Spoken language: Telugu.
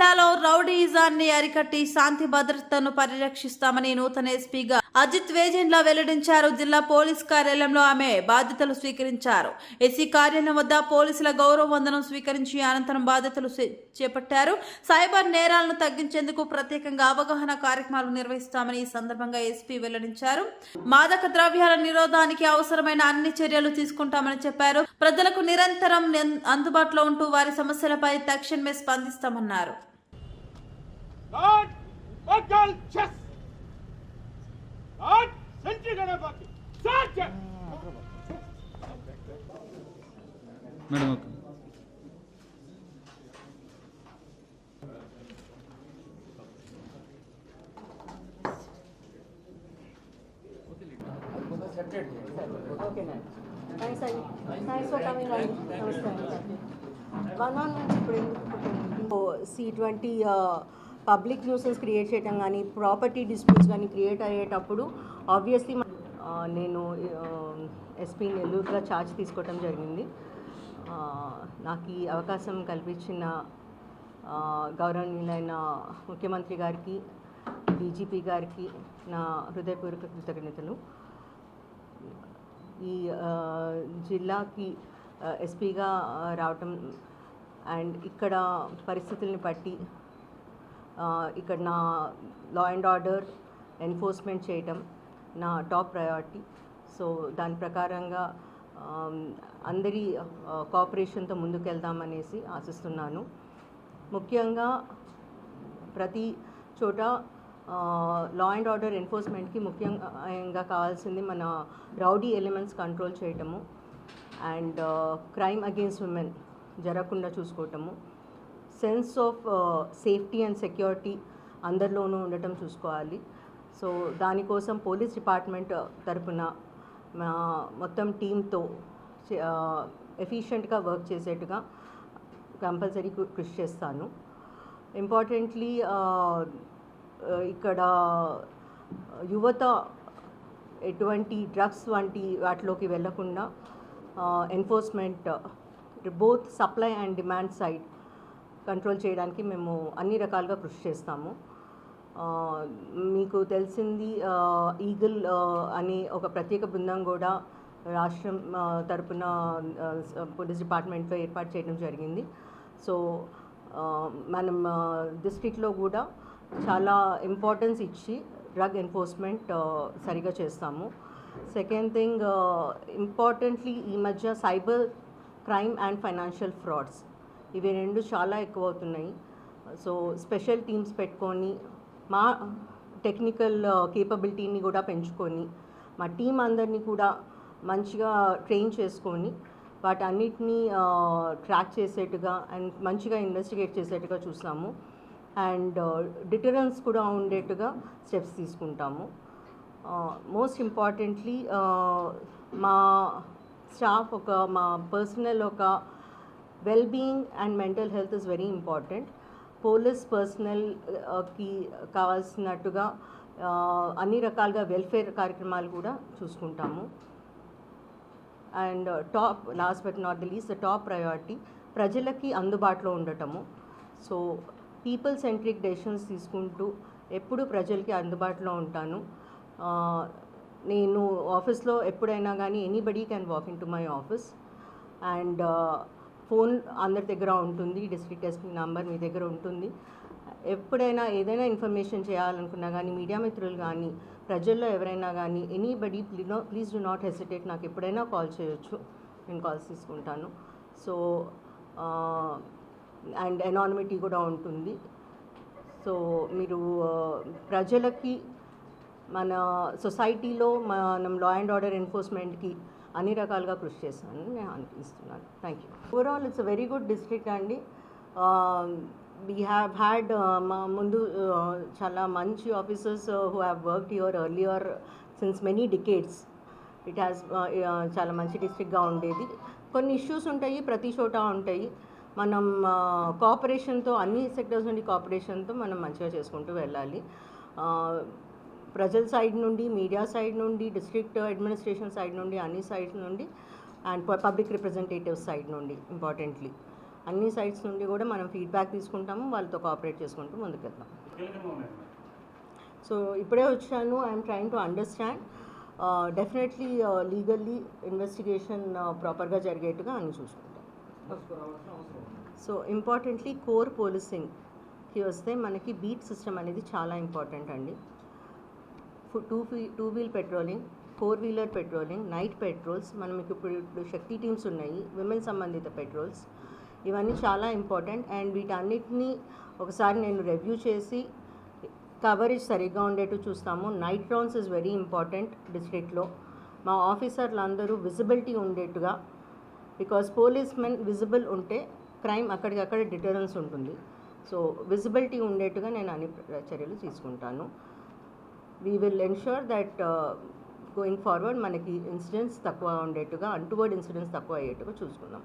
జిల్లాలో రౌడీయిజాన్ని అరికట్టి శాంతి భద్రతను పరిరక్షిస్తామని నూతన ఎస్పీగా అజిత్ వేజెండ్ల వెల్లడించారు. జిల్లా పోలీస్ కార్యాలయంలో ఆమె బాధ్యతలు స్వీకరించారు. ఎస్సీ కార్యాలయం వద్ద పోలీసుల గౌరవ వందనం స్వీకరించి అనంతరం బాధ్యతలు చేపట్టారు. సైబర్ నేరాలను తగ్గించేందుకు ప్రత్యేకంగా అవగాహన కార్యక్రమాలు నిర్వహిస్తామని ఈ సందర్భంగా ఎస్పీ వెల్లడించారు. మాదక ద్రవ్యాల నిరోధానికి అవసరమైన అన్ని చర్యలు తీసుకుంటామని చెప్పారు. ప్రజలకు నిరంతరం అందుబాటులో ఉంటూ వారి సమస్యలపై తక్షణమే స్పందిస్తామన్నారు. God, Bakal Chess. God, Sentry Ganapati. Sergeant. Madam okay thanks అండి థ్యాంక్స్ ఫర్ కమింగ్ అండి నమస్కారం వన్ ఆన్ నుంచి ఇప్పుడు ఎందుకు C twenty public nuisance create చేయడం కానీ ప్రాపర్టీ డిస్ప్యూట్స్ కానీ క్రియేట్ అయ్యేటప్పుడు ఆబ్వియస్లీ నేను ఎస్పీ నెల్లూరుగా ఛార్జ్ తీసుకోవటం జరిగింది. నాకు ఈ అవకాశం కల్పించిన గౌరవనీయులైన ముఖ్యమంత్రి గారికి డీజీపీ గారికి నా హృదయపూర్వక కృతజ్ఞతలు. ఈ జిల్లాకి ఎస్పీగా రావటం అండ్ ఇక్కడ పరిస్థితుల్ని బట్టి ఇక్కడ నా లా అండ్ ఆర్డర్ ఎన్ఫోర్స్మెంట్ చేయటం నా టాప్ ప్రయారిటీ సో దాని ప్రకారంగా అందరి కోఆపరేషన్తో ముందుకెళ్దామనేసి ఆశిస్తున్నాను. ముఖ్యంగా ప్రతి చోట లా అండ్ ఆర్డర్ ఎన్ఫోర్స్మెంట్కి ముఖ్యంగా కావాల్సింది మన రౌడీ ఎలిమెంట్స్ కంట్రోల్ చేయటము. అండ్ క్రైమ్ అగేన్స్ట్ ఉమెన్ జరగకుండా చూసుకోవటము. Sense of safety and security అందరిలోనూ ఉండటం చూసుకోవాలి. సో దానికోసం పోలీస్ డిపార్ట్మెంట్ తరపున మా మొత్తం టీంతో ఎఫిషియెంట్గా వర్క్ చేసేట్టుగా కంపల్సరీ కృషి చేస్తాను. ఇంపార్టెంట్లీ ఇక్కడ యువత ఎటువంటి డ్రగ్స్ వంటి వాటిలోకి వెళ్ళకుండా enforcement both supply and demand side control చేయడానికి మేము అన్ని రకాలుగా కృషి చేస్తాము. మీకు తెలిసింది ఈగిల్ అనే ఒక ప్రత్యేక బృందం కూడా రాష్ట్రం తరపున పోలీస్ డిపార్ట్మెంట్లో ఏర్పాటు చేయడం జరిగింది. సో మనం డిస్ట్రిక్ట్లో కూడా చాలా ఇంపార్టెన్స్ ఇచ్చి డ్రగ్ ఎన్ఫోర్స్మెంట్ సరిగా చేస్తాము. సెకండ్ థింగ్ ఇంపార్టెంట్లీ ఈ మధ్య cyber crime and financial frauds ఇవి రెండు చాలా ఎక్కువ అవుతున్నాయి సో స్పెషల్ టీమ్స్ పెట్టుకొని మా టెక్నికల్ కేపబిలిటీని కూడా పెంచుకొని మా టీం అందరినీ కూడా మంచిగా ట్రైన్ చేసుకొని వాటన్నిటినీ ట్రాక్ చేసేట్టుగా అండ్ మంచిగా ఇన్వెస్టిగేట్ చేసేట్టుగా చూస్తాము. అండ్ డిటరెన్స్ కూడా ఉండేట్టుగా స్టెప్స్ తీసుకుంటాము. మోస్ట్ ఇంపార్టెంట్లీ మా స్టాఫ్ ఒక మా పర్సనల్ ఒక well being and mental health is very important police పర్సనల్కి కావాల్సినట్టుగా uh, అన్ని రకాలుగా వెల్ఫేర్ కార్యక్రమాలు కూడా చూసుకుంటాము. And top last but not the least the top priority ప్రజలకి అందుబాటులో ఉండటము. సో పీపుల్ సెంట్రిక్ డెసిషన్స్ తీసుకుంటూ ఎప్పుడు ప్రజలకి అందుబాటులో ఉంటాను. Uh, నేను ఆఫీస్లో ఎప్పుడైనా కానీ anybody can walk in to my office and phone అందరి దగ్గర ఉంటుంది డిస్ట్రిక్ట్ ఎస్పీ నంబర్ మీ దగ్గర ఉంటుంది. ఎప్పుడైనా ఏదైనా ఇన్ఫర్మేషన్ చేయాలనుకున్నా కానీ మీడియా మిత్రులు కానీ ప్రజల్లో ఎవరైనా కానీ anybody please do not hesitate నాకు ఎప్పుడైనా కాల్ చేయొచ్చు. నేను కాల్స్ తీసుకుంటాను. సో అండ్ ఎనానిమిటీ కూడా ఉంటుంది. సో మీరు ప్రజలకి మన సొసైటీలో మనం లా అండ్ ఆర్డర్ ఎన్ఫోర్స్మెంట్కి అన్ని రకాలుగా కృషి చేస్తానని నేను అనిపిస్తున్నాను. Thank you overall it's very good district అండి. వీ హ్యావ్ హ్యాడ్ మా ముందు uh, చాలా మంచి officers who have worked your earlier since many decades it has చాలా మంచి డిస్ట్రిక్ట్గా ఉండేది. కొన్ని ఇష్యూస్ ఉంటాయి ప్రతి చోట ఉంటాయి. మనం uh, కోఆపరేషన్తో అన్ని సెక్టర్స్ నుండి కోఆపరేషన్తో మనం మంచిగా చేసుకుంటూ వెళ్ళాలి. Uh, ప్రజల సైడ్ నుండి మీడియా సైడ్ నుండి డిస్ట్రిక్ట్ అడ్మినిస్ట్రేషన్ సైడ్ నుండి అన్ని సైడ్స్ నుండి అండ్ పబ్లిక్ రిప్రజెంటేటివ్ సైడ్ నుండి ఇంపార్టెంట్లీ. అన్ని సైడ్స్ నుండి కూడా మనం ఫీడ్బ్యాక్ తీసుకుంటాము వాళ్ళతో కోఆపరేట్ చేసుకుంటూ ముందుకెళ్తాం. సో ఇప్పుడే వచ్చాను. I'm trying to understand. Definitely legally investigation ప్రాపర్గా జరిగేట్టుగా అన్ని చూసుకుంటాం. సో ఇంపార్టెంట్లీ కోర్ పోలీసింగ్కి వస్తే మనకి బీట్ సిస్టమ్ అనేది చాలా ఇంపార్టెంట్ అండి. Two two wheel patrolling four wheeler patrolling night patrols మనం ఇప్పుడు ఇప్పుడు శక్తి టీమ్స్ ఉన్నాయి విమెన్ సంబంధిత పెట్రోల్స్. ఇవన్నీ చాలా ఇంపార్టెంట్ అండ్ వీటన్నిటిని ఒకసారి నేను రివ్యూ చేసి కవరేజ్ సరిగ్గా ఉండేట్టు చూస్తాము. Night rounds is very important డిస్ట్రిక్ట్లో. మా ఆఫీసర్లు అందరూ విజిబిలిటీ ఉండేట్టుగా బికాస్ పోలీస్ మెన్ విజిబుల్ ఉంటే క్రైమ్ అక్కడికక్కడ డిటరెన్స్ ఉంటుంది. సో విజిబిలిటీ ఉండేట్టుగా నేను అన్ని ప్ర- చర్యలు తీసుకుంటాను. We will ensure that going forward మనకి ఇన్సిడెంట్స్ తక్కువ ఉండేట్టుగా అంటువర్డ్ ఇన్సిడెంట్స్ తక్కువ అయ్యేట్టుగా చూసుకుందాం.